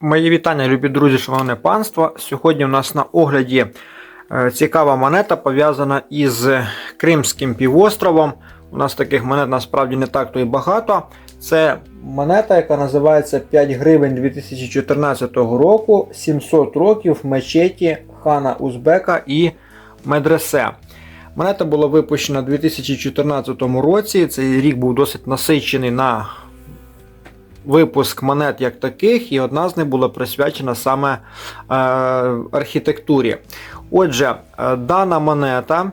Мої вітання, любі друзі, шановне панство. Сьогодні у нас на огляді е, цікава монета пов'язана із Кримським півостровом. У нас таких монет насправді не так то і багато. Це монета, яка називається 5 гривень 2014 року, 700 років мечеті хана Узбека і Медресе. Монета була випущена у 2014 році. Цей рік був досить насичений на випуск монет як таких, і одна з них була присвячена саме е, архітектурі. Отже, е, дана монета,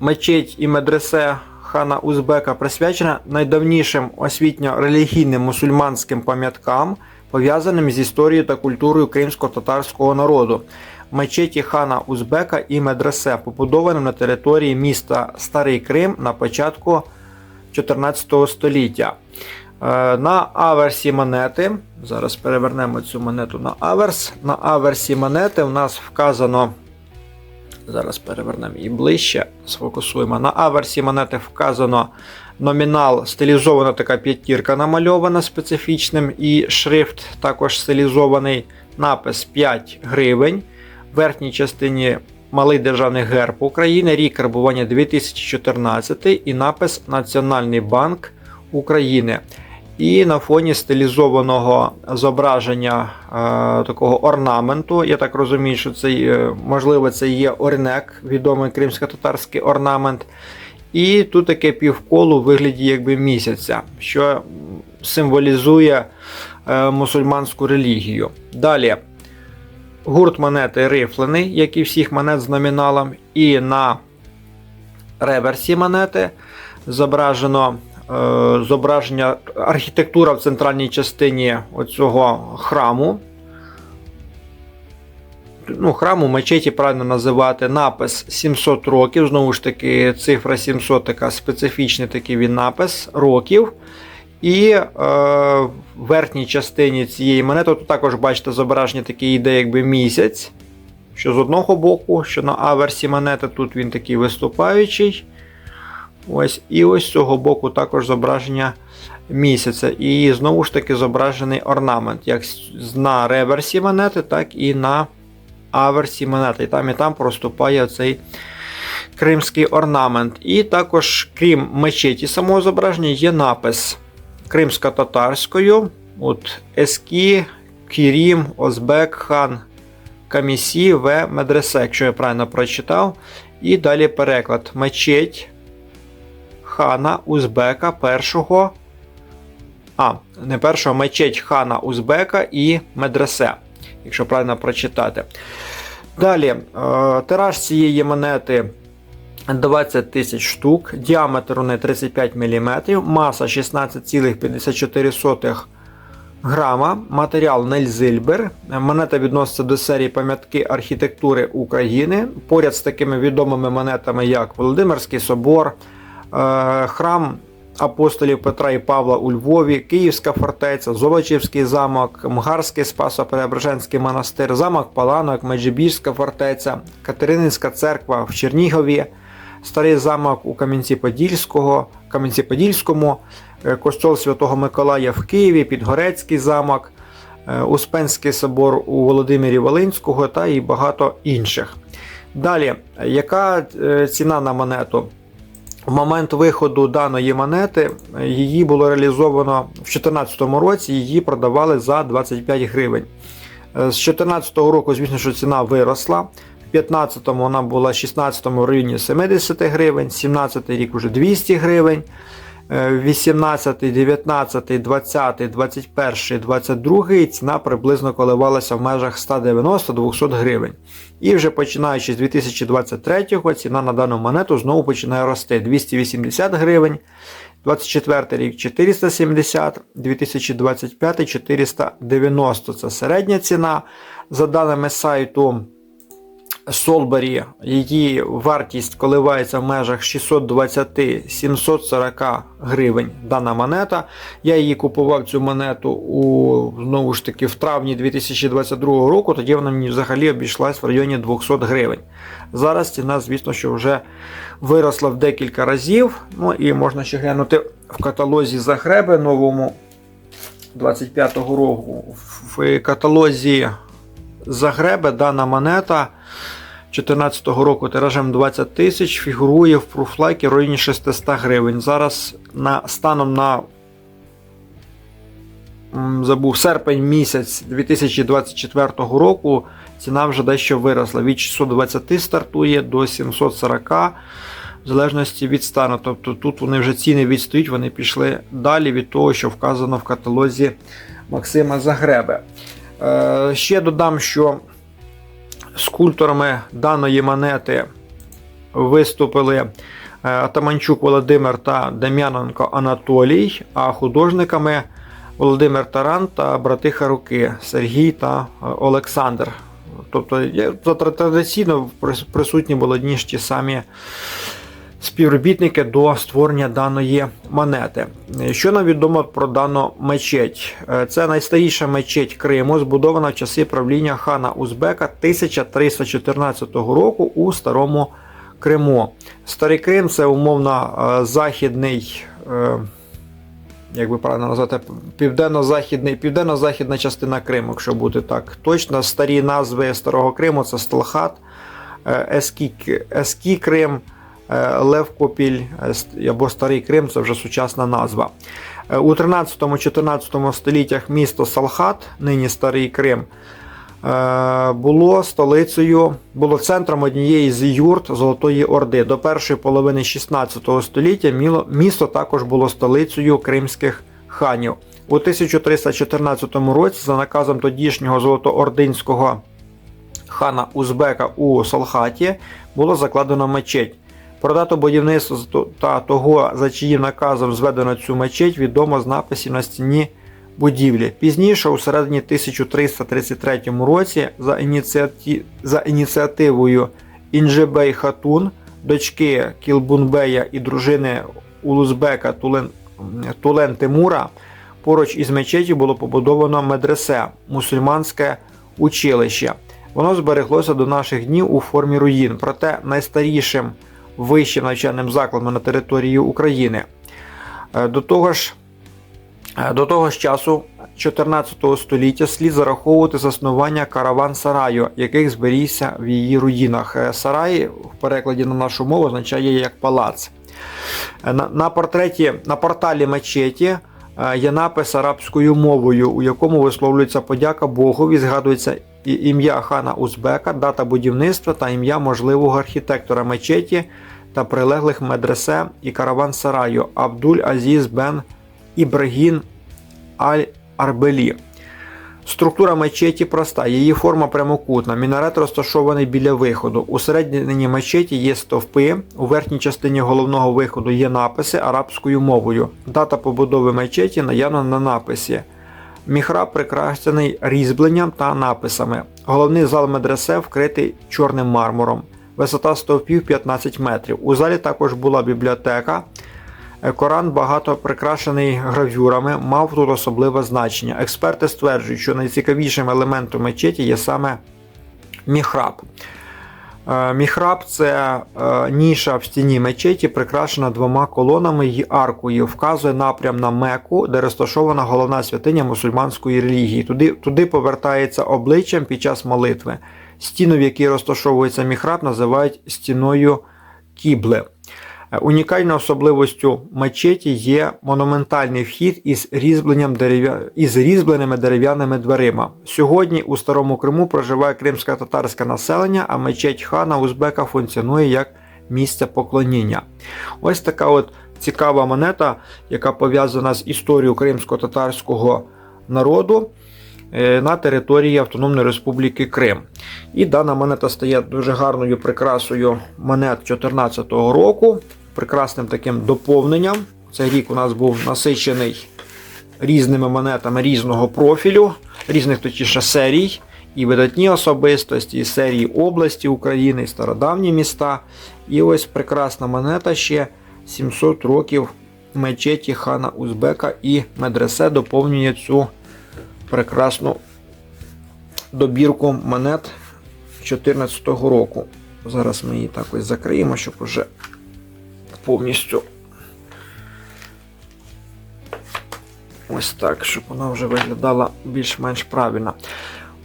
мечеть і медресе хана Узбека присвячена найдавнішим освітньо-релігійним мусульманським пам'яткам, пов'язаним з історією та культурою кримсько-татарського народу. Мечеті хана Узбека і медресе, побудованим на території міста Старий Крим на початку 14 століття. Е, На аверсі монети, зараз перевернемо цю монету на аверс. На аверсі монети у нас вказано. Зараз перевернемо її ближче, сфокусуємо. На аверсі монети вказано номінал, стилізована така п'ятірка намальована специфічним, і шрифт також стилізований. Напис 5 гривень. В верхній частині малий державний герб України, рік карбування 2014 і напис Національний банк України. І на фоні стилізованого зображення е, такого орнаменту, я так розумію, що це е, можливо це є орнек, відомий кримсько-татарський орнамент. І тут таке півколо у вигляді якби місяця, що символізує е, мусульманську релігію. Далі гурт монети рифлений, як і всіх монет з номіналом, і на реверсі монети зображено зображення архітектура в центральній частині оцього храму. Ну, храму мечеті правильно називати напис 700 років. Знову ж таки, цифра 700 така специфічний такий він напис років. І е, в верхній частині цієї монети тут також бачите зображення такий йде якби місяць. Що з одного боку, що на аверсі монети тут він такий виступаючий. Ось, І ось з цього боку також зображення місяця. І знову ж таки зображений орнамент, як на реверсі монети, так і на аверсі монети. І там і там проступає цей кримський орнамент. І також, крім мечеті самого зображення, є напис кримсько-татарською. От Ескі, Кірім, Озбек, хан Камісі, В. Медресе, якщо я правильно прочитав. І далі переклад. Мечеть хана Узбека першого. А, не першого мечеть хана Узбека і медресе, якщо правильно прочитати. Далі, е, тираж цієї монети 20 тисяч штук, діаметр у неї 35 мм, маса 16,54 грама, матеріал Нельзильбер. Монета відноситься до серії пам'ятки архітектури України. Поряд з такими відомими монетами, як Володимирський собор. Е, храм апостолів Петра і Павла у Львові, Київська фортеця, Золочівський замок, Мгарський Спасо-Преображенський монастир, замок Паланок, Меджибіжська фортеця, Катерининська церква в Чернігові, Старий замок у Кам'янці-Подільського, Кам'янці-Подільському, е, Костьол Святого Миколая в Києві, Підгорецький замок, е, Успенський собор у Володимирі Волинського та і багато інших. Далі, яка ціна на монету? В момент виходу даної монети її було реалізовано в 2014 році, її продавали за 25 гривень. З 2014 року, звісно, що ціна виросла. В 2015 вона була в 16 в районі 70 гривень, 17 рік вже 200 гривень. 18, 19, 20, 21, 22 ціна приблизно коливалася в межах 190-200 гривень. І вже починаючи з 2023 ціна на дану монету знову починає рости 280 гривень. 24 рік 470, 2025 490 це середня ціна. За даними сайту Солбері її вартість коливається в межах 620-740 гривень дана монета. Я її купував цю монету у знову ж таки в травні 2022 року, тоді вона мені взагалі обійшлась в районі 200 гривень. Зараз ціна, звісно, що вже виросла в декілька разів. Ну і можна ще глянути в каталозі Загреби новому. 25-го року. В каталозі Загребе дана монета 14-го року тиражем 20 тисяч фігурує в пруфлайкі в районі 600 гривень. Зараз на, станом на забув серпень місяць 2024 року ціна вже дещо виросла. Від 620 стартує до 740 в залежності від стану. Тобто тут вони вже ціни відстають, вони пішли далі від того, що вказано в каталозі Максима Загреби. Е, ще додам, що скульпторами даної монети виступили е, Атаманчук Володимир та Дем'яненко Анатолій, а художниками Володимир Таран та брати Харуки Сергій та е, Олександр. Тобто традиційно присутні були одні ж ті самі співробітники до створення даної монети. Що нам відомо про дану мечеть? Е, Це найстаріша мечеть Криму, збудована в часи правління хана Узбека 1314 року у Старому Криму. Старий Крим це умовно е, західний. е, Як би правильно назвати, південно-західна частина Криму, якщо бути так точно. Старі назви Старого Криму це Сталхат, Ескі, Ескі Крим, е, Левкопіль е, або Старий Крим це вже сучасна назва. Е, У 13-14 століттях місто Салхат, нині Старий Крим, було столицею, було центром однієї з юрт Золотої Орди. До першої половини 16 століття місто також було столицею кримських ханів. У 1314 році, за наказом тодішнього золотоординського хана Узбека у Салхаті, було закладено мечеть. Про дату будівництва та того, за чиїм наказом зведено цю мечеть, відомо з написів на стіні будівлі. Пізніше, у середині 1333 році, за, ініціаті... за ініціативою Інжебей Хатун, дочки Кілбунбея і дружини Улузбека Тулен... Тулен Тимура, поруч із мечетю було побудовано медресе мусульманське училище. Воно збереглося до наших днів у формі руїн, проте найстарішим вищим навчальним закладом на території України. Е, До того ж, е, до того ж часу 14 століття слід зараховувати заснування караван-сараю, яких зберігся в її руїнах. Е, Сарай в перекладі на нашу мову означає як палац. На, на портреті на порталі мечеті є напис арабською мовою, у якому висловлюється подяка Богові, згадується ім'я хана Узбека, дата будівництва та ім'я можливого архітектора мечеті та прилеглих медресе і караван-сараю Абдуль Азіз бен Ібрагін Аль-Арбелі. Структура мечеті проста, її форма прямокутна. Мінарет розташований біля виходу. У середині мечеті є стовпи, у верхній частині головного виходу є написи арабською мовою. Дата побудови мечеті наявна на написі. Міхраб прикрашений різьбленням та написами. Головний зал медресе вкритий чорним мармуром. Висота стовпів 15 метрів. У залі також була бібліотека. Коран багато прикрашений гравюрами, мав тут особливе значення. Експерти стверджують, що найцікавішим елементом мечеті є саме міхраб. Е, Міхраб це е, ніша в стіні мечеті, прикрашена двома колонами й аркою, вказує напрям на Меку, де розташована головна святиня мусульманської релігії. Туди, туди повертається обличчям під час молитви. Стіну, в якій розташовується міхраб, називають стіною кібле. Е, Унікальною особливостю мечеті є монументальний вхід із, різьбленням дерев'я... із різьбленими дерев'яними дверима. Сьогодні у Старому Криму проживає кримсько-татарське населення, а мечеть хана Узбека функціонує як місце поклоніння. Ось така от цікава монета, яка пов'язана з історією кримсько-татарського народу е, на території Автономної Республіки Крим. І дана монета стає дуже гарною прикрасою монет 2014 року, прекрасним таким доповненням. Цей рік у нас був насичений різними монетами різного профілю, різних точніше серій, і видатні особистості, і серії області України, і стародавні міста. І ось прекрасна монета ще 700 років мечеті хана Узбека і медресе доповнює цю прекрасну добірку монет 2014 року. Зараз ми її так ось закриємо, щоб уже повністю Ось так, щоб вона вже виглядала більш-менш правильно.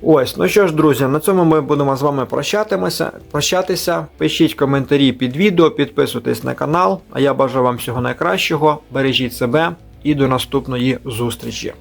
Ось, ну що ж, друзі, на цьому ми будемо з вами прощатися. прощатися. Пишіть коментарі під відео, підписуйтесь на канал. А я бажаю вам всього найкращого. Бережіть себе і до наступної зустрічі.